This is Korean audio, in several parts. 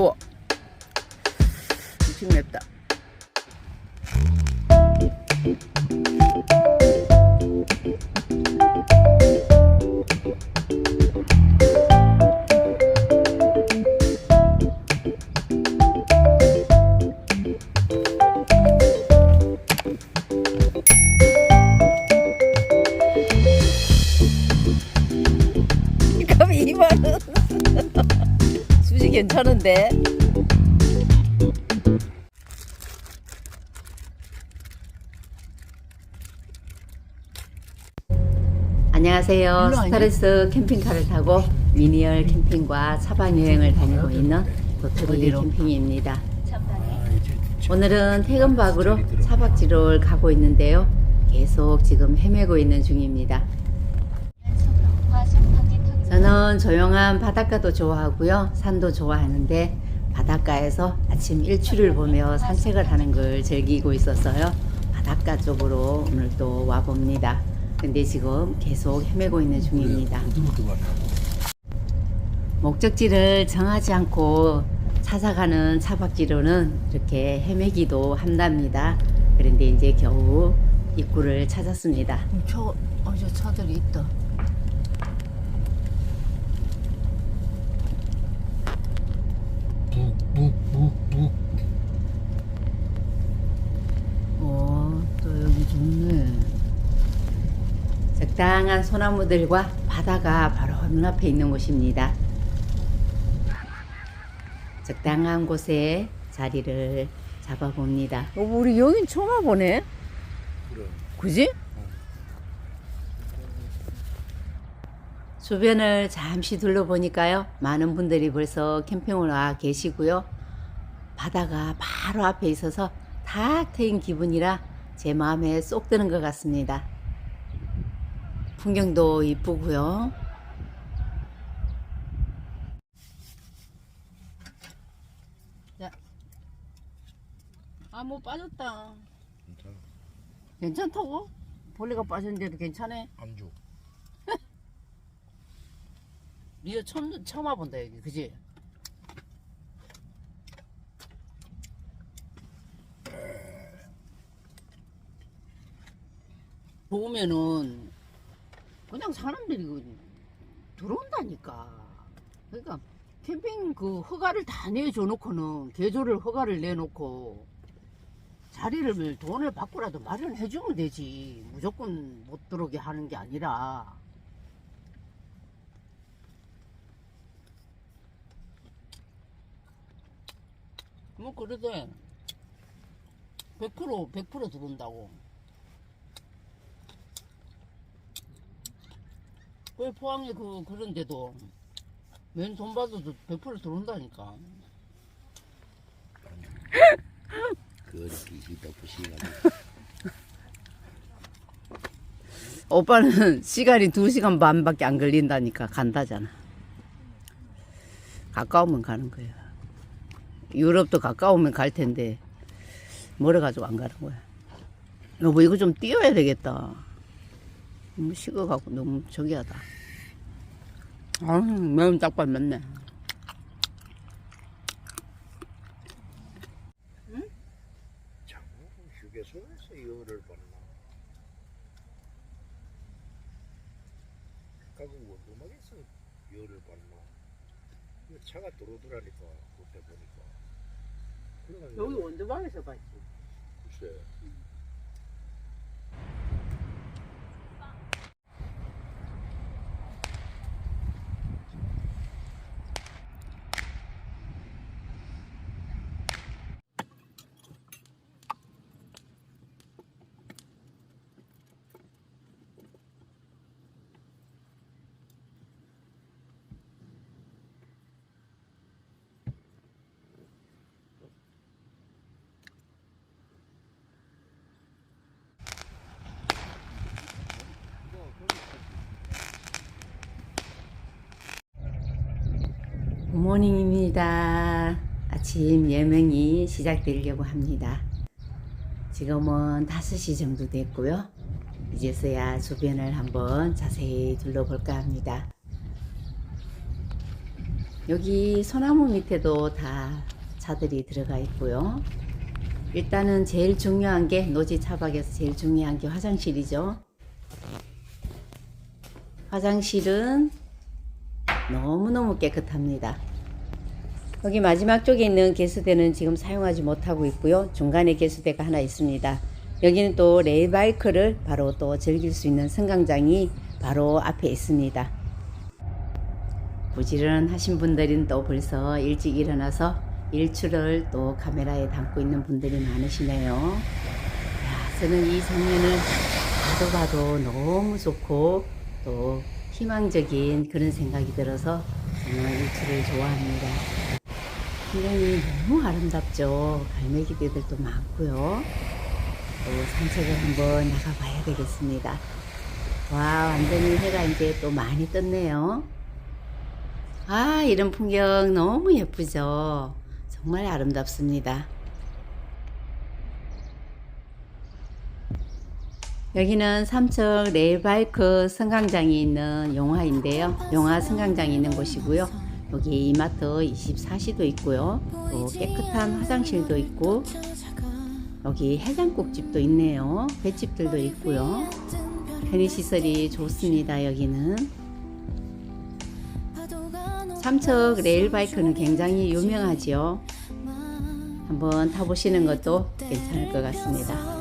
더워. 음식 맵다. 그 괜찮은데? 안녕하세요. 스타레스 캠핑카를 타고 미니얼 캠핑과 차박 여행을 다니고 있는 도토리 캠핑입니다. 오늘은 퇴근박으로 차박지를 가고 있는데요. 계속 지금 헤매고 있는 중입니다. 저는 조용한 바닷가도 좋아하고요. 산도 좋아하는데 바닷가에서 아침 일출을 보며 산책을 하는 걸 즐기고 있었어요. 바닷가 쪽으로 오늘 또 와봅니다. 근데 지금 계속 헤매고 있는 중입니다. 목적지를 정하지 않고 찾아가는 차박지로는 이렇게 헤매기도 한답니다. 그런데 이제 겨우 입구를 찾았습니다. 저 어제 차들이 있다. 좋네. 적당한 소나무들과 바다가 바로 눈앞에 있는 곳입니다. 적당한 곳에 자리를 잡아봅니다. 어, 우리 여긴 처음 와보네. 그래 그지? 주변을 잠시 둘러보니까요. 많은 분들이 벌써 캠핑을 와 계시고요. 바다가 바로 앞에 있어서 탁 트인 기분이라 제 마음에 쏙 드는 것 같습니다. 풍경도 이쁘고요. 아, 뭐 빠졌다. 괜찮아 괜찮다고? 벌레가 빠졌는데도 괜찮아? 안주 니가 처음, 처음 와본다, 여기. 그지? 좋으면은 그냥 사람들이 그 들어온다니까. 그러니까 캠핑 그 허가를 다 내줘 놓고는 개조를 허가를 내놓고 자리를 돈을 받고라도 마련해 주면 되지. 무조건 못 들어오게 하는 게 아니라. 뭐 그러대. 100% 100% 들어온다고. 왜 포항에 그 그런데도 맨 돈 받아도 100% 들어온다니까. 그렇게 있다 부시가 오빠는 시간이 2시간 반밖에 안 걸린다니까 간다잖아. 가까우면 가는 거야. 유럽도 가까우면 갈 텐데 멀어가지고 안 가는 거야. 여보 이거 좀 띄워야 되겠다. 너무 식어갖고 너무 저기 하다. 아 매운 닭발. 참 휴게소에서 가고 원두막에서 열을 이거 차가 들어오더라니까 그때 보니까 여기 원두방에서 봤지. 글쎄 굿모닝입니다. 아침 예명이 시작되려고 합니다. 지금은 5시 정도 됐고요. 이제서야 주변을 한번 자세히 둘러볼까 합니다. 여기 소나무 밑에도 다 차들이 들어가 있고요. 일단은 제일 중요한 게 노지 차박에서 제일 중요한 게 화장실이죠. 화장실은 너무너무 깨끗합니다. 여기 마지막 쪽에 있는 개수대는 지금 사용하지 못하고 있고요. 중간에 개수대가 하나 있습니다. 여기는 또 레일바이크를 바로 또 즐길 수 있는 승강장이 바로 앞에 있습니다. 부지런하신 분들은 또 벌써 일찍 일어나서 일출을 또 카메라에 담고 있는 분들이 많으시네요. 야, 저는 이 장면을 봐도 봐도 너무 좋고 또 희망적인 그런 생각이 들어서 정말 일출을 좋아합니다. 굉장히 너무 아름답죠. 갈매기들도 많고요. 또 산책을 한번 나가봐야 되겠습니다. 와, 완전히 해가 이제 또 많이 떴네요. 아, 이런 풍경 너무 예쁘죠? 정말 아름답습니다. 여기는 삼척 레일바이크 승강장이 있는 용화인데요. 용화 승강장이 있는 곳이고요. 여기 이마트 24시도 있고요. 또 깨끗한 화장실도 있고, 여기 해장국집도 있네요. 횟집들도 있고요. 편의시설이 좋습니다, 여기는. 삼척 레일바이크는 굉장히 유명하지요. 한번 타보시는 것도 괜찮을 것 같습니다.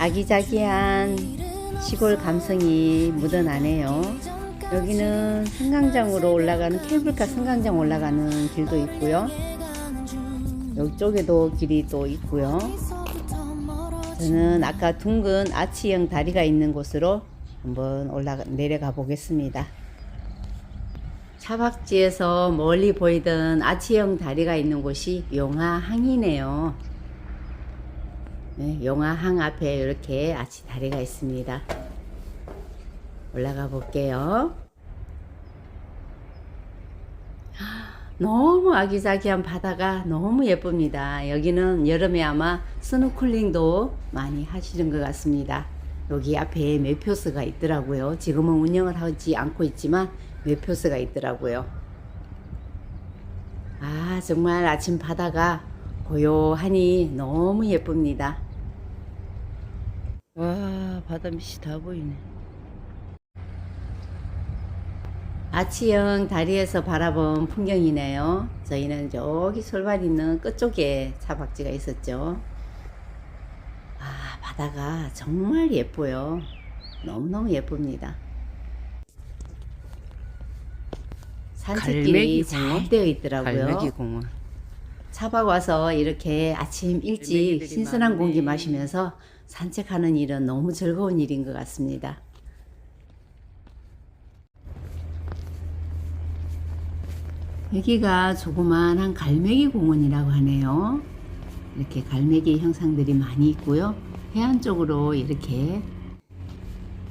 아기자기한 시골 감성이 묻어나네요. 여기는 승강장으로 올라가는 케이블카 승강장 올라가는 길도 있고요. 이쪽에도 길이 또 있고요. 저는 아까 둥근 아치형 다리가 있는 곳으로 한번 올라가 내려가 보겠습니다. 차박지에서 멀리 보이던 아치형 다리가 있는 곳이 용화항이네요. 네, 용화항 앞에 이렇게 아치 다리가 있습니다. 올라가 볼게요. 너무 아기자기한 바다가 너무 예쁩니다. 여기는 여름에 아마 스노클링도 많이 하시는 것 같습니다. 여기 앞에 매표스가 있더라고요. 지금은 운영을 하지 않고 있지만 매표스가 있더라고요. 아, 정말 아침 바다가 고요하니 너무 예쁩니다. 와, 바다 밑이 다 보이네. 아치형 다리에서 바라본 풍경이네요. 저희는 저기 솔밭 있는 끝쪽에 차박지가 있었죠. 아, 바다가 정말 예뻐요. 너무너무 예쁩니다. 산책길이 잘 공원? 되어 있더라고요. 갈매기 공원. 차박 와서 이렇게 아침 일찍 신선한. 공기 마시면서 산책하는 일은 너무 즐거운 일인 것 같습니다. 여기가 조그만한 갈매기 공원이라고 하네요. 이렇게 갈매기 형상들이 많이 있고요. 해안 쪽으로 이렇게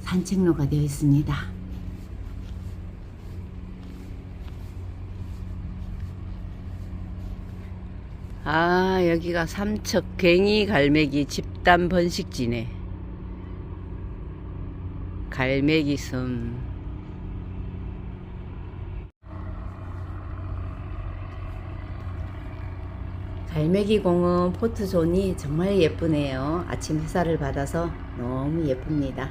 산책로가 되어 있습니다. 아, 여기가 삼척 괭이 갈매기 집단 번식지네. 갈매기 섬. 갈매기 공원 포트존이 정말 예쁘네요. 아침 햇살을 받아서 너무 예쁩니다.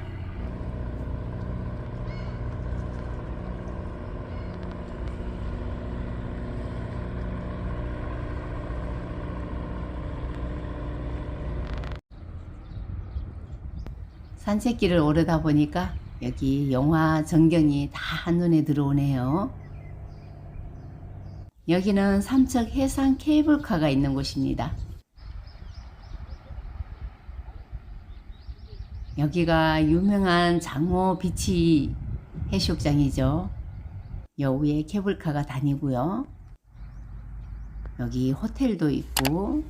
산책길을 오르다 보니까 여기 영화 전경이 다 한눈에 들어오네요. 여기는 삼척 해상 케이블카가 있는 곳입니다. 여기가 유명한 장호 비치 해수욕장이죠. 여 위에 케이블카가 다니고요. 여기 호텔도 있고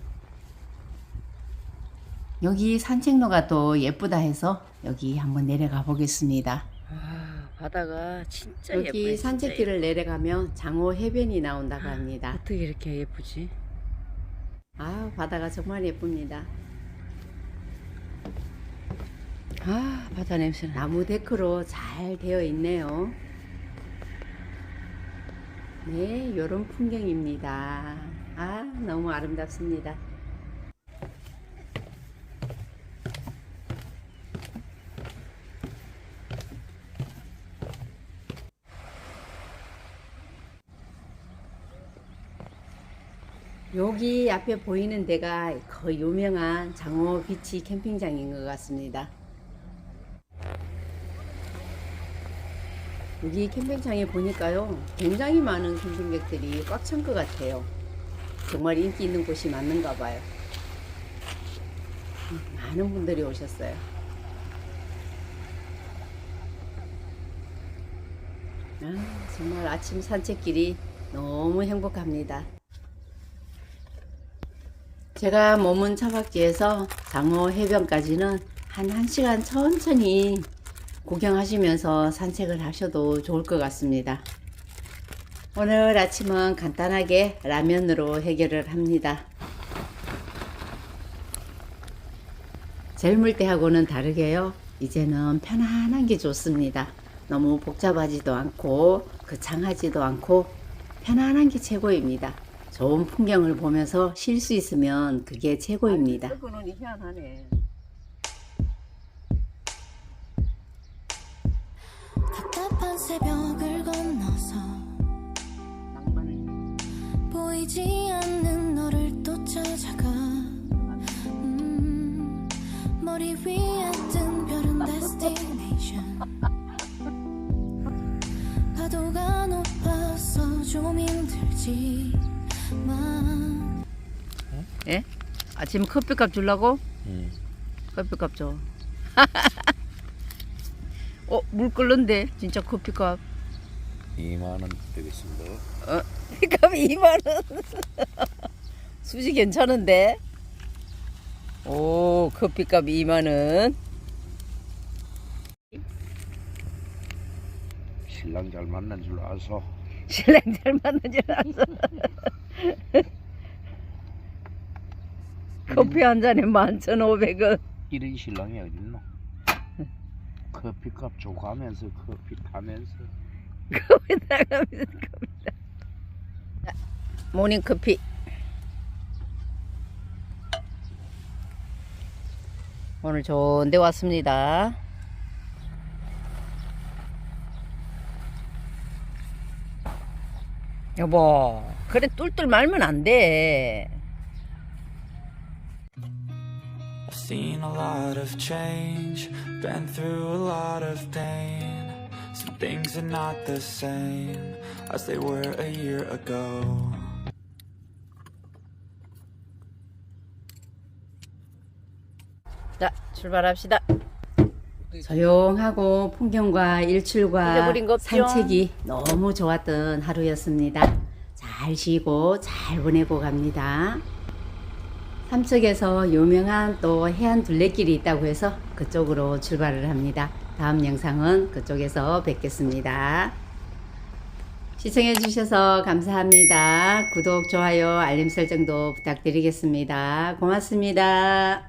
여기 산책로가 또 예쁘다 해서 여기 한번 내려가 보겠습니다. 아, 바다가 진짜 여기 예뻐요. 진짜 산책길을 내려가면 장호 해변이 나온다고 예뻐. 합니다. 어떻게 이렇게 예쁘지? 아 바다가 정말 예쁩니다. 아 바다 냄새 나. 나무 데크로 잘 되어 있네요. 네, 요런 풍경입니다. 아, 너무 아름답습니다. 여기 앞에 보이는 데가 그 유명한 장어 비치 캠핑장인 것 같습니다. 여기 캠핑장에 보니까요 굉장히 많은 캠핑객들이 꽉 찬 것 같아요. 정말 인기 있는 곳이 맞는가 봐요. 음, 많은 분들이 오셨어요. 아, 정말 아침 산책길이 너무 행복합니다 제가 머문 차박지에서 장어 해변까지는 한 1시간 천천히 구경하시면서 산책을 하셔도 좋을 것 같습니다. 오늘 아침은 간단하게 라면으로 해결을 합니다. 젊을 때하고는 다르게요. 이제는 편안한 게 좋습니다. 너무 복잡하지도 않고 거창하지도 않고 편안한 게 최고입니다. 좋은 풍경을 보면서 쉴 수 있으면 그게 최고입니다. 그거는 희한하네. 답답한 새벽을 건너서 낭만을. 보이지 않는 너를 또 찾아가 음, 머리 위에 뜬 별은 destination 파도가 높아서 좀 힘들지 아침 커피값 주려고? 응. 커피값 줘. 어, 물 끓는데 진짜 커피값. 2만 원 되겠습니다. 값 2만 원. 수지 괜찮은데? 오, 커피값 2만 원. 신랑 잘 만난 줄 아서 신랑 잘 만난 줄 알았어. 커피 한 잔에 11,500원. 이런 신랑이 어딨노? 커피값 줘가면서 커피 타면서 커피 나가면서 커피 타. 모닝 커피. 오늘 좋은 데 왔습니다. 여보, 그래 뚫뚫 말면 안 돼. I've seen a lot of change, been through a lot of pain. Some things are not the same as they were a year ago. 자, 출발합시다. 조용하고 풍경과 일출과 잊어버린 거 없죠? 산책이 너무 좋았던 하루였습니다. 잘 쉬고 잘 보내고 갑니다. 삼척에서 유명한 또 해안 둘레길이 있다고 해서 그쪽으로 출발을 합니다. 다음 영상은 그쪽에서 뵙겠습니다. 시청해 주셔서 감사합니다. 구독, 좋아요, 알림 설정도 부탁드리겠습니다. 고맙습니다.